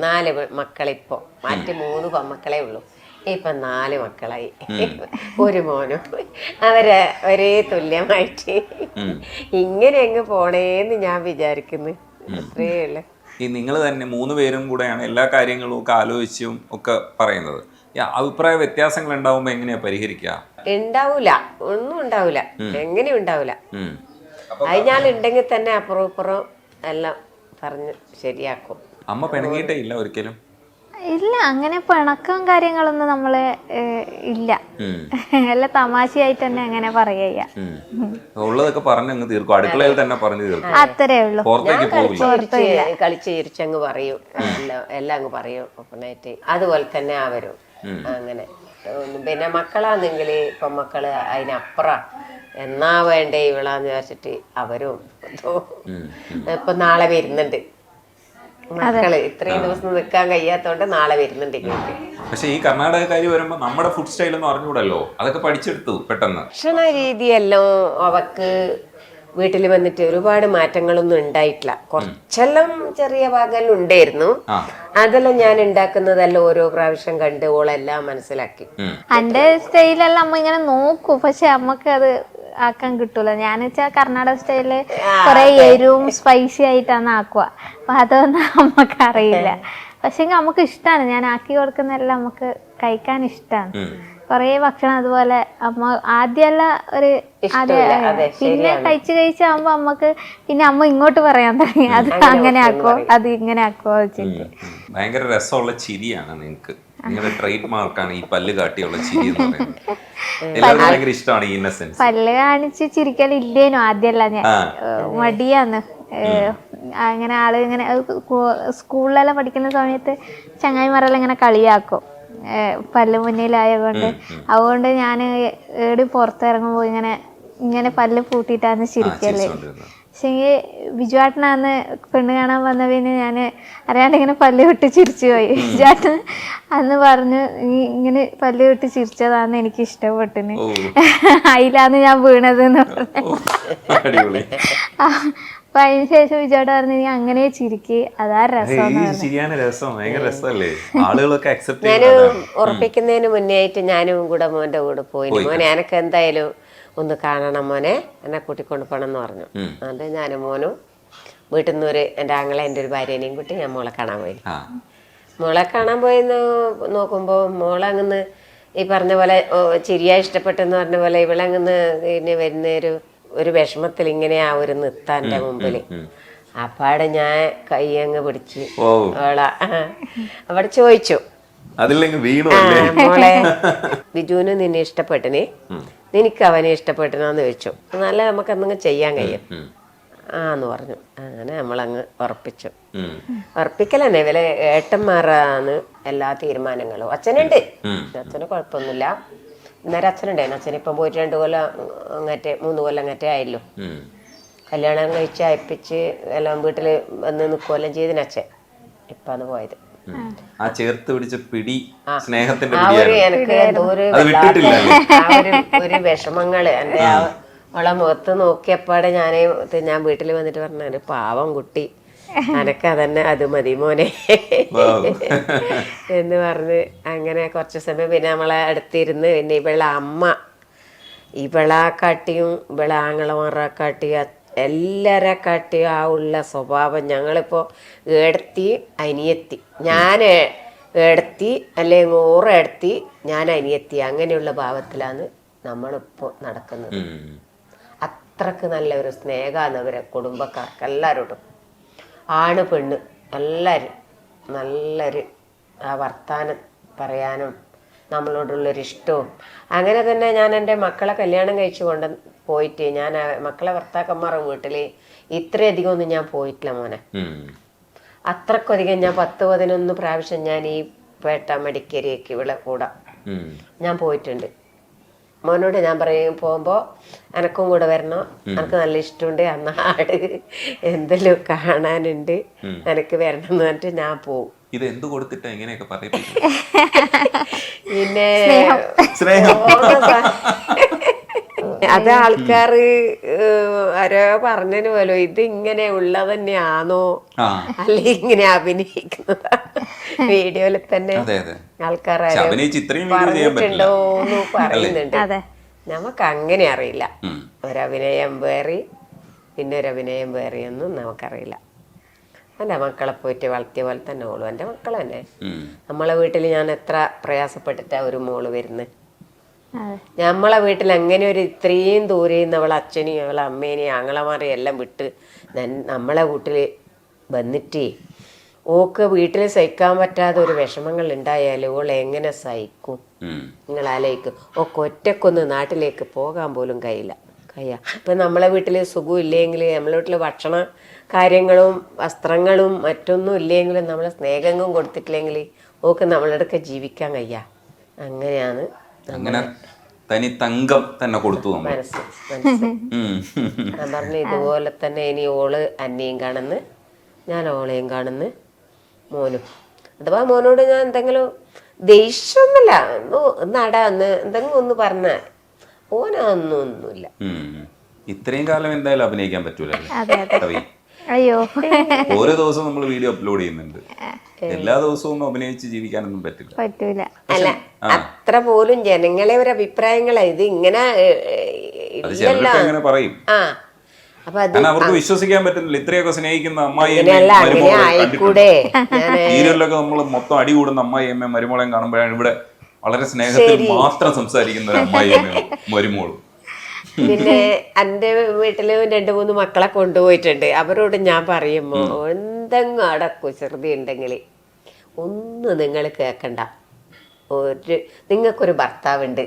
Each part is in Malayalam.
നാല് മക്കളിപ്പോ. മറ്റ് മൂന്ന് പെമ്മക്കളേ ഉള്ളൂ. ഇപ്പൊ നാല് മക്കളായി. ഒരു മോനും. അവരെ ഒരേ തുല്യമായിട്ട്. ഇങ്ങനെ അങ്ങ് പോണേന്ന് ഞാൻ വിചാരിക്കുന്നു. അത്രേ ഉള്ളു. ഈ നിങ്ങൾ തന്നെ മൂന്ന് പേരും കൂടെയാണ് എല്ലാ കാര്യങ്ങളും ഒക്കെ ആലോചിച്ചും ഒക്കെ പറയുന്നത്. അഭിപ്രായ വ്യത്യാസങ്ങൾ ഉണ്ടാവുമ്പോ എങ്ങനെയാ പരിഹരിക്കുക ഉണ്ടാവൂല. ഒന്നും ഉണ്ടാവൂല. എങ്ങനെ ഉണ്ടാവൂല. അത് ഞാൻ ഉണ്ടെങ്കിൽ തന്നെ അപ്പുറം ഇപ്പുറം എല്ലാം പറഞ്ഞ് ശരിയാക്കും. അമ്മ പിണങ്ങിയിട്ടേ ഇല്ല ഒരിക്കലും? ഇല്ല അങ്ങനെ പിണക്കം കാര്യങ്ങളൊന്നും നമ്മൾ ഏഹ്, ഇല്ല. എല്ലാം തമാശയായിട്ട് തന്നെ അങ്ങനെ പറയുക. ഉള്ളതൊക്കെ പറഞ്ഞ് അങ്ങ് തീർക്കും. അടുക്കളയിൽ തന്നെ പറഞ്ഞു തീർക്കും. അത്രേ ഉള്ളൂ. പുറത്തേക്ക് പോകില്ല ചിരിച്ച് കളിച്ച് ചിരിച്ചങ്ങ് പറയും. എല്ലാം എല്ലാം അങ്ങ് പറയും. ഒപ്പനായിട്ട് അതുപോലെ തന്നെ അവരും അങ്ങനെ. ഉം, പിന്നെ മക്കളാണെങ്കിൽ ഇപ്പൊ മക്കൾ അതിനപ്പുറം. എന്നാ വേണ്ടേ ഇവളാന്ന് വിചാരിച്ചിട്ട് അവരും. ഇപ്പൊ നാളെ വരുന്നുണ്ട്. മക്കൾ ഇത്രയും ദിവസം നിൽക്കാൻ കഴിയാത്തോണ്ട് നാളെ വരുന്നുണ്ട് പക്ഷെ ഈ കർണാടകക്കാരി വരുമ്പോ നമ്മുടെ ഫുഡ് സ്റ്റൈൽ ഒന്നും അറിഞ്ഞൂടല്ലോ. അതൊക്കെ പഠിച്ചെടുത്തു പെട്ടെന്ന്. ഭക്ഷണ രീതിയല്ലോ അവക്ക് വീട്ടിൽ വന്നിട്ട് ഒരുപാട് മാറ്റങ്ങളൊന്നും ഉണ്ടായിട്ടില്ല. കുറച്ചെല്ലാം ചെറിയ ഭാഗമെല്ലാം ഉണ്ടായിരുന്നു. അതെല്ലാം ഞാൻ ഉണ്ടാക്കുന്നതെല്ലാം ഓരോ പ്രാവശ്യം കണ്ട് ഓളെല്ലാം മനസ്സിലാക്കി. എന്റെ സ്റ്റൈലെല്ലാം അമ്മ ഇങ്ങനെ നോക്കൂ. പക്ഷെ അമ്മയ്ക്ക് അത് ആക്കാൻ കിട്ടൂല. ഞാൻ വെച്ചാൽ കർണാടക സ്റ്റൈലിൽ കുറെ എരിവും സ്പൈസി ആയിട്ടാണ് ആക്കുക അപ്പൊ അതൊന്നും അമ്മയ്ക്ക് അറിയില്ല പക്ഷെ നമുക്ക് ഇഷ്ടമാണ് ഞാൻ ആക്കി കൊടുക്കുന്നതെല്ലാം നമുക്ക് കഴിക്കാൻ ഇഷ്ടമാണ്. കുറേ ഭക്ഷണം അതുപോലെ അമ്മ ആദ്യമല്ല ഒരു അതെ, പിന്നെ കഴിച്ച് കഴിച്ചാകുമ്പോ അമ്മയ്ക്ക് പിന്നെ അമ്മ ഇങ്ങോട്ട് പറയാൻ തുടങ്ങി. അത് അങ്ങനെ ആക്കോ അത് ഇങ്ങനെ ആക്കോ വെച്ചിട്ട്. ഭയങ്കര രസമുള്ള ചിരിയാണ് നിങ്ങൾക്ക് നിങ്ങളുടെ ട്രേഡ് മാർക്കാണ് ഈ പല്ല് കാട്ടിയുള്ള ചിരി എന്ന് പറയുന്നത്. എല്ലാവർക്കും ഭയങ്കര ഇഷ്ടമാണ് ഈ ഇന്നസെൻസ് പല്ല് കാണിച്ച് ചിരിക്കലില്ലേനു ആദ്യമല്ല ഞാൻ. മടിയാന്ന് അങ്ങനെ ആൾ ഇങ്ങനെ സ്കൂളിലെല്ലാം പഠിക്കുന്ന സമയത്ത് ചങ്ങായിമാരെല്ലാം ഇങ്ങനെ കളിയാക്കും. പല്ല് മുന്നിലായതുകൊണ്ട്. അതുകൊണ്ട് ഞാൻ ഏടി പുറത്തിറങ്ങുമ്പോൾ ഇങ്ങനെ ഇങ്ങനെ പല്ല് പൂട്ടിയിട്ടാണ് ചിരിക്കൽ. പക്ഷേ ബിജുവാട്ടനാന്ന് പെണ്ണ് കാണാൻ വന്ന പിന്നെ ഞാൻ അറിയാണ്ട് ഇങ്ങനെ പല്ല് വിട്ട് ചിരിച്ചു പോയി. ബിജുവാട്ടൻ അന്ന് പറഞ്ഞു നീ ഇങ്ങനെ പല്ല് വിട്ട് ചിരിച്ചതാന്ന് എനിക്ക് ഇഷ്ടപ്പെട്ടിന്. അയിലാന്ന് ഞാൻ വീണത് എന്ന് പറഞ്ഞു അടിപൊളി. അപ്പൊ അതിന് ശേഷം വിജയോട് പറഞ്ഞു നീ അങ്ങനെ ചിരിക്ക് അതാ രസം ഞാനും ഉറപ്പിക്കുന്നതിന് മുന്നേ ആയിട്ട് ഞാനും കൂടെ മോന്റെ കൂടെ പോയി മോനെ എനക്ക് എന്തായാലും ഒന്ന് കാണണം മോനെ എന്നെ കൂട്ടിക്കൊണ്ട് പോകണം എന്ന് പറഞ്ഞു. അത് ഞാനും മോനും വീട്ടിൽ നിന്ന് ഒരു എന്റെ ആങ്ങളെ എന്റെ ഒരു ഭാര്യേനെയും കൂട്ടി ഞാൻ മോളെ കാണാൻ പോയി. മോളെ കാണാൻ പോയി നോക്കുമ്പോൾ മോളങ്ങന്ന് ഈ പറഞ്ഞ പോലെ ചിരിയായി ചിരിയാ ഇഷ്ടപ്പെട്ടെന്ന് പറഞ്ഞ പോലെ ഇവളങ്ങന്ന് പിന്നെ വരുന്ന ഒരു ഒരു വിഷമത്തിൽ ഇങ്ങനെ ആ ഒരു നിർത്താന്റെ മുമ്പിൽ അപ്പാടെ ഞാൻ കൈ അങ്ങ് പിടിച്ച് ഓ. അവിടെ ചോദിച്ചു. മോളെ ബിജുവിന് നിന്നെ ഇഷ്ടപ്പെട്ടിന്. നിനക്ക് അവനെ ഇഷ്ടപ്പെട്ടിനാന്ന് ചോദിച്ചു. നല്ല നമുക്ക് എന്തെങ്കിലും ചെയ്യാൻ കഴിയും. ആന്ന് ആ എന്ന് പറഞ്ഞു. അങ്ങനെ നമ്മളങ്ങ് ഉറപ്പിച്ചു. ഉം. ഉറപ്പിക്കലെന്നെ ഇവലെ ഏട്ടന്മാരാണ് എല്ലാ തീരുമാനങ്ങളും. അച്ഛനുണ്ട്. അച്ഛന് കുഴപ്പമൊന്നുമില്ല ഇന്നേരം അച്ഛനുണ്ടായിരുന്നു. അച്ഛനിപ്പം പോയിട്ട് രണ്ട് കൊല്ലം അങ്ങറ്റേ മൂന്ന് കൊല്ലം അങ്ങറ്റേ ആയല്ലോ. കല്യാണം കഴിച്ച് അയപ്പിച്ച് എല്ലാം വീട്ടിൽ വന്ന് നിൽക്കുകയെല്ലാം ചെയ്തിന് അച്ഛൻ. ഇപ്പം അത് പോയത്. ആ ചേർത്ത് പിടിച്ച പിടി സ്നേഹത്തിന്റെ ആ ഒരു പിടിയായിരുന്നു. എനിക്ക് എന്തോ ഒരു അത് വിട്ടിട്ടില്ല. ആ ഒരു ഒരു വിഷമങ്ങൾ. എന്റെ ആ അവളെ മുഖത്ത് നോക്കിയപ്പാടെ ഞാൻ ഞാൻ വീട്ടിൽ വന്നിട്ട് പറഞ്ഞു പാവം കുട്ടി. അനക്ക് അതന്നെ അത് മതി മോനെ. Wow. എന്ന് പറഞ്ഞ് അങ്ങനെ കുറച്ച് സമയം പിന്നെ നമ്മളെ അടുത്തിരുന്ന് പിന്നെ ഇവളെ അമ്മ ഇവളാക്കാട്ടിയും കാട്ടിയും ഇവളെ ആങ്ങളമാരെ കാട്ടിയും എല്ലാരെ കാട്ടിയും ആ ഉള്ള സ്വഭാവം ഞങ്ങളിപ്പോൾ എടുത്തി അനിയത്തി. ഞാൻ എടുത്തി അല്ലെങ്കിൽ ഓറ് എടുത്തി ഞാൻ അനിയത്തി. അങ്ങനെയുള്ള ഭാവത്തിലാണ് നമ്മളിപ്പോൾ നടക്കുന്നത്. അത്രയ്ക്ക് നല്ല ഒരു സ്നേഹമാണ് അവരെ കുടുംബക്കാർക്ക് എല്ലാവരോടും ആണ് പെണ്ണ് എല്ലാവരും നല്ലൊരു ആ വർത്താനം പറയാനും നമ്മളോടുള്ളൊരു ഇഷ്ടവും അങ്ങനെ തന്നെ ഞാൻ എന്റെ മക്കളെ കല്യാണം കഴിച്ചു കൊണ്ട് പോയിട്ട് ഞാൻ മക്കളെ ഭർത്താക്കന്മാരുടെ വീട്ടിൽ ഇത്രയധികം ഒന്നും ഞാൻ പോയിട്ടില്ല മോനെ. അത്രക്കധികം ഞാൻ പത്ത് പതിനൊന്ന് പ്രാവശ്യം ഞാൻ ഈ പേട്ട മടിക്കേരിയൊക്കെ ഇവിടെ കൂടാ ഞാൻ പോയിട്ടുണ്ട്. മോനോട് ഞാൻ പറയും പോകുമ്പോൾ എനക്കും കൂടെ വരണം. എനിക്ക് നല്ല ഇഷ്ടമുണ്ട്. ആ നാട് എന്തെല്ലാം കാണാനുണ്ട്. എനക്ക് വരണം എന്ന് പറഞ്ഞിട്ട് ഞാൻ പോവും. ഇത് എന്ത് കൊടുത്തിട്ടാ ഇങ്ങനെയൊക്കെ പിന്നെ സ്നേഹം. സ- അത് ആൾക്കാർ ആരോ പറഞ്ഞതിന് പോലെ ഇത് ഇങ്ങനെ ഉള്ളത് തന്നെയാണോ അല്ലെങ്കിൽ ഇങ്ങനെ അഭിനയിക്കുന്നത്? വീഡിയോയിൽ തന്നെ അതെ അതെ. ആൾക്കാർ പറ്റില്ല. പറയുന്നുണ്ട്. അതെ. നമുക്ക് അങ്ങനെ അറിയില്ല. ഒരഭിനയം വേറി പിന്നെ ഒരു അഭിനയം വേറെയൊന്നും നമുക്കറിയില്ല. എന്റെ മക്കളെ പോയിട്ട് വളർത്തിയ പോലെ തന്നെ ഓളും എന്റെ മക്കൾ തന്നെ. നമ്മളെ വീട്ടിൽ ഞാൻ എത്ര പ്രയാസപ്പെട്ടിട്ടാ ഒരു മോൾ വരുന്നത് അതെ. നമ്മളെ വീട്ടിൽ അങ്ങനെ ഒരു ഇത്രയും ദൂരെ നിന്ന് അവളെ അച്ഛനെയും അവളെ അമ്മേനെയും ആങ്ങളമാരെയും എല്ലാം വിട്ട് നമ്മളെ വീട്ടിൽ വന്നിട്ട് ഓക്ക് വീട്ടിൽ സഹിക്കാൻ പറ്റാതെ ഒരു വിഷമങ്ങൾ ഉണ്ടായാലും ഓൾ എങ്ങനെ സഹിക്കും. നിങ്ങൾ ആലോചിക്കും ഒക്കെ ഒറ്റക്കൊന്ന് നാട്ടിലേക്ക് പോകാൻ പോലും കഴിയില്ല. കഴിയാ ഇപ്പം നമ്മളെ വീട്ടിൽ സുഖം ഇല്ലെങ്കിൽ നമ്മളെ വീട്ടിൽ ഭക്ഷണ കാര്യങ്ങളും വസ്ത്രങ്ങളും മറ്റൊന്നും ഇല്ലെങ്കിലും നമ്മളെ സ്നേഹങ്ങളും കൊടുത്തിട്ടില്ലെങ്കിൽ ഓക്ക് നമ്മളടുക്ക ജീവിക്കാൻ കഴിയാ. അങ്ങനെയാണ് അങ്ങനെ തനി തങ്കം തന്നെ കൊടുത്തു മനസ്സ് മനസ്സ്. ഞാൻ പറഞ്ഞു ഇതുപോലെ തന്നെ ഇനി ഓൾ അന്നയും കാണുന്നു ഞാൻ ഓളെയും കാണുന്നു മോനും. അഥവാ മോനോട് ഞാൻ എന്തെങ്കിലും ദേഷ്യമൊന്നുമില്ല ഒന്ന് നടാ ഒന്ന് എന്തെങ്കിലും ഒന്ന് പറഞ്ഞാൽ ഓനൊന്നും ഒന്നുമില്ല ഇത്രയും കാലം എന്തായാലും അഭിനയിക്കാൻ പറ്റൂല അയ്യോ. ഓരോ ദിവസവും നമ്മൾ വീഡിയോ അപ്ലോഡ് ചെയ്യുന്നുണ്ട്. എല്ലാ ദിവസവും അഭിനയിച്ച് ജീവിക്കാനൊന്നും പറ്റില്ല. പറ്റൂല. അല്ല അത്ര പോലും ജനങ്ങളെ ഒരു അഭിപ്രായങ്ങളെ. ഇത് ഇങ്ങനെ അങ്ങനെ പറയും. ആ. അവർക്ക് വിശ്വസിക്കാൻ പറ്റുന്നില്ല. ഇത്രയൊക്കെ സ്നേഹിക്കുന്ന അമ്മായി നമ്മൾ മൊത്തം അടി കൂടുന്ന അമ്മായി അമ്മയും മരുമോളെയും കാണുമ്പോഴാണ് ഇവിടെ വളരെ സ്നേഹത്തിൽ മാത്രം സംസാരിക്കുന്ന ഒരു അമ്മായി മരുമോളും. പിന്നെ എന്റെ വീട്ടിൽ രണ്ട് മൂന്ന് മക്കളെ കൊണ്ടുപോയിട്ടുണ്ട്. അവരോട് ഞാൻ പറയുമ്പോ എന്തെങ്കിലും അവിടെ കുസൃതി ഉണ്ടെങ്കിൽ ഒന്നും നിങ്ങൾ കേൾക്കണ്ട ഒരു നിങ്ങൾക്കൊരു ഭർത്താവുണ്ട്.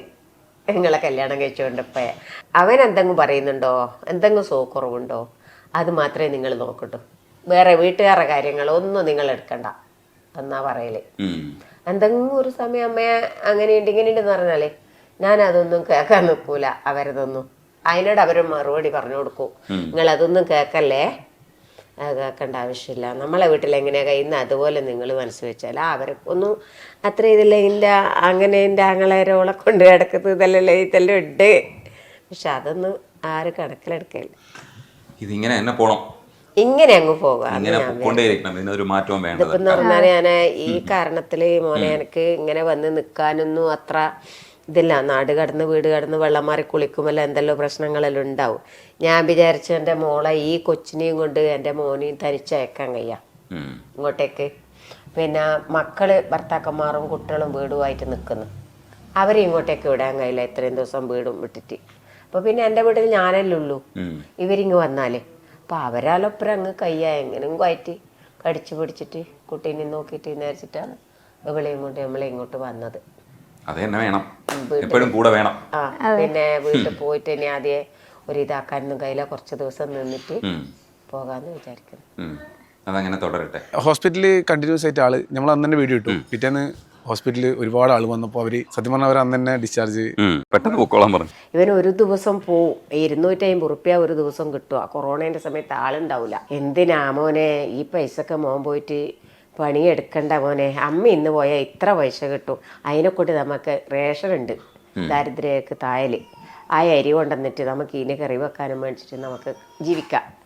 നിങ്ങളെ കല്യാണം കഴിച്ചുകൊണ്ടിപ്പോ അവൻ എന്തെങ്കിലും പറയുന്നുണ്ടോ? എന്തെങ്കിലും സോക്കുറവുണ്ടോ? അത് മാത്രമേ നിങ്ങൾ നോക്കട്ടു വേറെ വീട്ടുകാരുടെ കാര്യങ്ങളൊന്നും നിങ്ങൾ എടുക്കണ്ട. എന്നാ പറയൽ. എന്തെങ്കിലും ഒരു സമയം അമ്മയെ അങ്ങനെയുണ്ട് ഇങ്ങനെയുണ്ടെന്ന് പറഞ്ഞാലേ ഞാൻ അതൊന്നും കേൾക്കാൻ നിൽക്കൂല അവരതൊന്നും. അതിനോട് അവർ മറുപടി പറഞ്ഞു കൊടുക്കും. നിങ്ങൾ അതൊന്നും കേൾക്കല്ലേ? കേൾക്കേണ്ട ആവശ്യമില്ല. നമ്മളെ വീട്ടിൽ എങ്ങനെയാ കഴിയുന്ന അതുപോലെ നിങ്ങൾ മനസ്സ് വെച്ചാൽ അവർക്കൊന്നും അത്ര ഇതില്ല ഇല്ല അങ്ങനെ എന്റെ ആങ്ങളേരോളെ കൊണ്ട് കിടക്കുന്നത് ഇതല്ലല്ലേ ഇതെല്ലാം ഉണ്ട്. പക്ഷെ അതൊന്നും ആരും കണക്കിലെടുക്കില്ല ഇതിങ്ങനെ തന്നെ പോണം. ഇങ്ങനെ അങ്ങ് പോകാം മാറ്റവും ഇതിപ്പം പറഞ്ഞാൽ ഞാൻ ഈ കാരണത്തിൽ മോനെ എനിക്ക് ഇങ്ങനെ വന്ന് നിൽക്കാനൊന്നും അത്ര ഇതില്ല. നാട് കടന്ന് വീട് കടന്ന് വെള്ളം മാറി കുളിക്കുമല്ലോ എന്തെല്ലോ പ്രശ്നങ്ങളെല്ലാം ഉണ്ടാവും. ഞാൻ വിചാരിച്ചു എന്റെ മോളെ ഈ കൊച്ചിനെയും കൊണ്ട് എന്റെ മോനെയും തനിച്ചയക്കാൻ കഴിയാം ഇങ്ങോട്ടേക്ക്. പിന്നെ മക്കൾ ഭർത്താക്കന്മാരും കുട്ടികളും വീടുമായിട്ട് നിൽക്കുന്നു അവരെ ഇങ്ങോട്ടേക്ക് വിടാൻ കഴിയില്ല. ഇത്രയും ദിവസം വീടും വിട്ടിട്ട്. അപ്പോൾ പിന്നെ എന്റെ വീട്ടിൽ ഞാനല്ലേ ഉള്ളൂ. ഇവരിങ്ങ് വന്നാലേ. അപ്പം അവരാലൊപ്പരം അങ്ങ് കയ്യ. എങ്ങനെയും കയറ്റി കടിച്ചു പിടിച്ചിട്ട് കുട്ടീനെ നോക്കിയിട്ട് വിചാരിച്ചിട്ടാണ് ഇവളെയും ഇങ്ങോട്ട് നമ്മളെ ഇങ്ങോട്ട് വന്നത്. അത് തന്നെ വേണം എപ്പോഴും കൂടെ വേണം. ആ പിന്നെ വീട്ടിൽ പോയിട്ട് ഇനി ആദ്യം ഒരു ഇതാക്കാനൊന്നും കഴിയില്ല. കുറച്ച് ദിവസം നിന്നിട്ട് പോകാന്ന് വിചാരിക്കുന്നു. അതങ്ങനെ തുടരട്ടെ. ഹോസ്പിറ്റലിൽ കണ്ടിന്യൂസ് ആയിട്ട് ആൾ. നമ്മൾ അന്ന് തന്നെ വീഡിയോ ഇട്ടു. പിറ്റേന്ന് ഹോസ്പിറ്റലിൽ ഒരുപാട് ആൾ വന്നപ്പോൾ അവർ സത്യം പറഞ്ഞാൽ അവർ അന്ന് തന്നെ ഡിസ്ചാർജ് പെട്ടെന്ന് പൊക്കോളാൻ പറഞ്ഞു. ഇവൻ ഒരു ദിവസം പോവും ഇരുന്നൂറ്റി അമ്പത് റുപ്യ ഒരു ദിവസം കിട്ടുക കൊറോണേന്റെ സമയത്ത് ആളുണ്ടാവില്ല എന്തിനാ മോനെ? ഈ പൈസക്ക് മോൻ പോയിട്ട് പണിയെടുക്കണ്ട മോനെ. അമ്മ ഇന്ന് പോയാൽ ഇത്ര പൈസ കിട്ടും. അതിനെ കൊണ്ട് നമുക്ക് റേഷൻ ഉണ്ട് ദാരിദ്ര്യക്ക് തായൽ ആ അരി കൊണ്ടുവന്നിട്ട് നമുക്ക് ഇനി കറി വെക്കാനും മേടിച്ചിട്ട് നമുക്ക് ജീവിക്കാം.